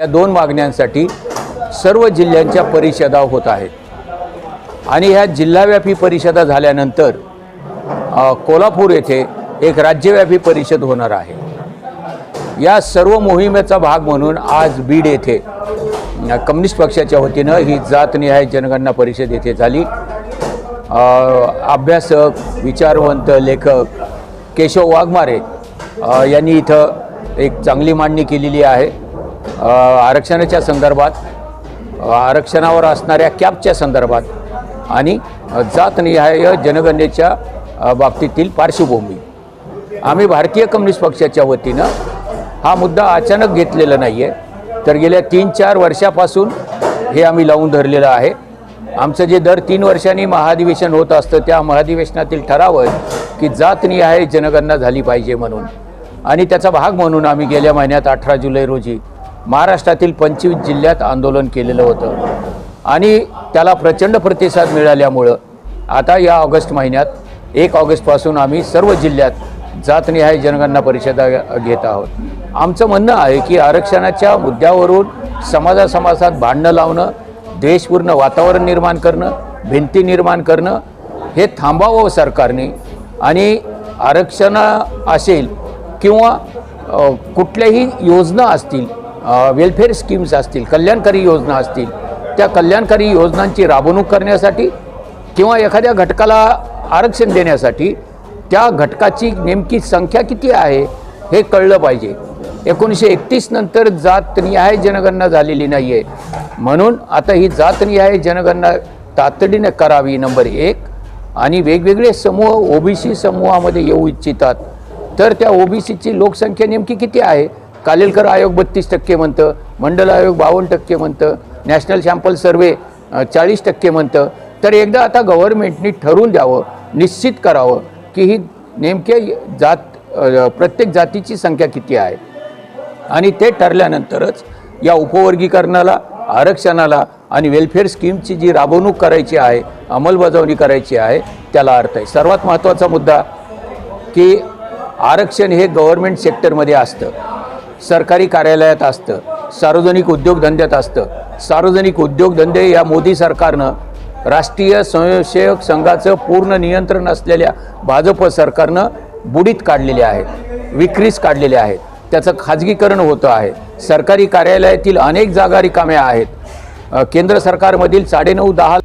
या दोन मागण्यांसाठी सर्व जिल्ह्यांच्या परिषदा होत आहेत. आणि ह्या जिल्हाव्यापी परिषदा झाल्यानंतर कोल्हापूर येथे एक राज्यव्यापी परिषद होणार आहे. या सर्व मोहिमेचा भाग म्हणून आज बीड येथे कम्युनिस्ट पक्षाच्या वतीनं ही जातनिहाय जनगणना परिषद येथे झाली. अभ्यासक विचारवंत लेखक केशव वाघमारे यांनी इथं एक चांगली मांडणी केलेली आहे. आरक्षणाच्या संदर्भात आरक्षणावर असणाऱ्या कॅबच्या संदर्भात आणि जातनिहाय जनगणनेच्या बाबतीतील पार्श्वभूमी. आम्ही भारतीय कम्युनिस्ट पक्षाच्या वतीनं हा मुद्दा अचानक घेतलेला नाही आहे तर गेल्या तीन चार वर्षापासून हे आम्ही लावून धरलेलं आहे. आमचं जे दर तीन वर्षांनी महाधिवेशन होत असतं त्या महाधिवेशनातील ठराव आहे की जातनिहाय जनगणना झाली पाहिजे म्हणून. आणि त्याचा भाग म्हणून आम्ही गेल्या महिन्यात अठरा जुलै रोजी महाराष्ट्रातील पंचवीस जिल्ह्यात आंदोलन केलेलं होतं. आणि त्याला प्रचंड प्रतिसाद मिळाल्यामुळं आता या ऑगस्ट महिन्यात एक ऑगस्टपासून आम्ही सर्व जिल्ह्यात जातनिहाय जनगणना परिषदा घेत आहोत. आमचं म्हणणं आहे की आरक्षणाच्या मुद्द्यावरून समाजासमाजात भांडणं लावणं द्वेषपूर्ण वातावरण निर्माण करणं भिंती निर्माण करणं हे थांबावं सरकारने. आणि आरक्षण असेल किंवा कुठल्याही योजना असतील वेलफेअर स्कीम्स असतील कल्याणकारी योजना असतील त्या कल्याणकारी योजनांची राबवणूक करण्यासाठी किंवा एखाद्या घटकाला आरक्षण देण्यासाठी त्या घटकाची नेमकी संख्या किती आहे हे कळलं पाहिजे. एकोणीसशे एकतीस नंतर जातनिहाय जनगणना झालेली नाही आहे म्हणून आता ही जातनिहाय जनगणना तातडीने करावी नंबर एक. आणि वेगवेगळे समूह ओबीसी समूहामध्ये येऊ इच्छितात. तर त्या ओबीसीची लोकसंख्या नेमकी किती आहे कालेलकर आयोग बत्तीस टक्के म्हणतं मंडल आयोग बावन्न टक्के म्हणतं नॅशनल सॅम्पल सर्वे चाळीस टक्के म्हणतं. तर एकदा आता गव्हर्नमेंटनी ठरवून द्यावं निश्चित करावं की ही नेमक्या जात प्रत्येक जातीची संख्या किती आहे? आणि ते ठरल्यानंतरच या उपवर्गीकरणाला आरक्षणाला आणि वेलफेअर स्कीमची जी राबवणूक करायची आहे अंमलबजावणी करायची आहे त्याला अर्थ आहे. सर्वात महत्त्वाचा मुद्दा की आरक्षण हे गव्हर्मेंट सेक्टरमध्ये असतं. सरकारी कार्यालयात असतं. सार्वजनिक उद्योगधंद्यात असतं. सार्वजनिक उद्योगधंदे या मोदी सरकारनं राष्ट्रीय स्वयंसेवक संघाचं पूर्ण नियंत्रण असलेल्या भाजप सरकारनं बुडीत काढलेले आहेत. विक्रीस काढलेले आहेत. त्याचं खाजगीकरण होतं आहे. सरकारी कार्यालयातील अनेक जागा रिकाम्या आहेत. केंद्र सरकारमधील साडेनऊ दहा